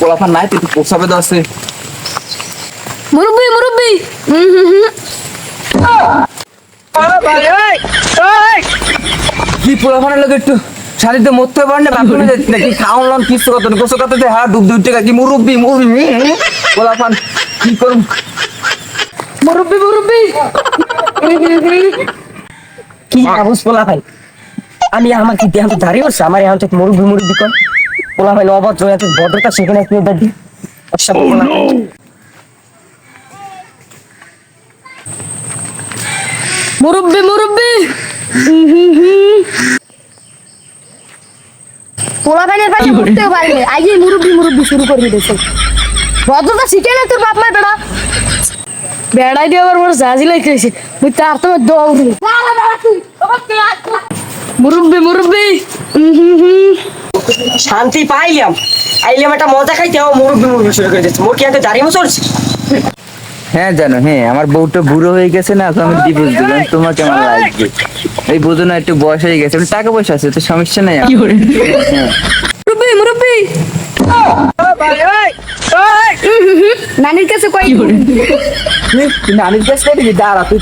পোলাফান নাই তুই পোষাবে তো আছে। মুরব্বি মুরব্বি। কি পোলাফানের লোক একটু শাড়িতে মরতে পারেন না বাথরুমে যাচ্ছি না কি খাওয়ান লন কিছু কত গোসল করতে হ্যাঁ ডুব ডুব টাকা কি মুরব্বি মুরব্বি পোলাফান কি করুন মুরব্বি মুরব্বি। কি আবুস পোলা ভাই আমি আমার কি দেহান্ত দাঁড়িয়ে আমার এখন থেকে মুরব্বি মুরব্বি কর পোলা ভাই অভদ্র এত ভদ্রতা সেখানে একটু দাদি অসভ্য পোলা। ভাই। মুরব্বি মুরব্বি! পোলাপানের পাশে উঠতেও পারবে আগে মুরব্বি মুরব্বি শুরু করে দিয়েছে। ভদ্রতা শিখে না তোর বাপ মায়ের বেড়া। বেড়াই দিয়ে আবার বড় জাজি লাগতেছে মুই তার তো দৌড়। মুরব্বি মুরব্বি! শান্তি পাইলাম। আইলাম একটা মজা খাইতে আমার মুরব্বি মুরব্বি শুরু করে দিচ্ছে মোর কি এত দাঁড়িয়ে চলছে হ্যাঁ জানো হ্যাঁ আমার বউটা বুড়ো হয়ে গেছে না তো আমি ডিভোর্স দিলাম। তোমাকে আমার লাগবে এই বোঝো না একটু বয়স হয়ে গেছে। টাকা পয়সা আছে তো সমস্যা নাই আমার। হ্যাঁ। মুরব্বি মুরব্বি! নানির কাছে কই তুই নানির কাছে কই দিবি? দাঁড়া তুই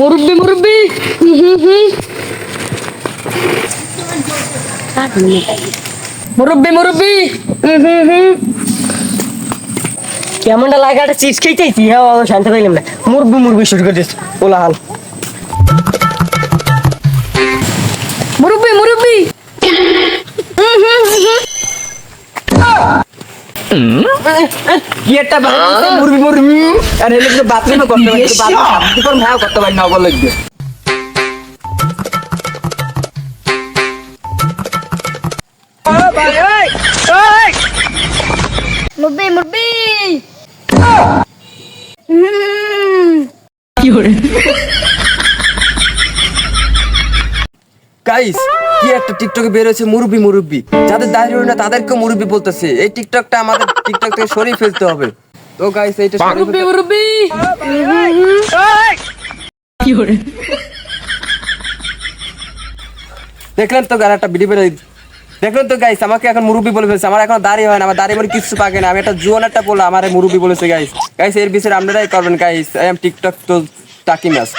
মুরব্বি মুরব্বি। মুরব্বি মুরব্বি। কেমনটা লাগে? একটা চিজ খেয়েছি হ্যাঁ ও শান্তি পাইলাম না। মুরব্বি মুরব্বি, শুরু করে দিচ্ছে পোলা হাল। মুরব্বি মুরব্বি। কি একটা মুরবি মুরবি আর এলে তো বাথরুমে করতে পারি বাথরুম করতে হ্যাঁ করতে পারি না বল লাগবে। মুরব্বি মুরব্বি গাইস কি একটা টিকটকে বের হয়েছে মুরব্বি মুরব্বি। যাদের রইল না তাদেরকে মুরব্বি বলতেছে। এই টিকটকটা আমাদের টিকটক থেকে সরিয়ে ফেলতে হবে। তো গাইস এইটা সরিয়ে মুরব্বি ফেলতে- মুরব্বি! দেখলেন তো গান একটা ভিডিও বের দেখলেন তো গাইস আমাকে এখন মুরব্বি বলে ফেলছে। আমার এখন দাঁড়িয়ে হয় না আমার দাঁড়িয়ে মানে কিছু পাকে না। আমি একটা জুয়ান একটা বলে আমার মুরব্বি বলেছে গাইস গাইস এর বিষয়ে আপনারাই করবেন গাইস আই এম টিকটক তো টাকি ম্যাচ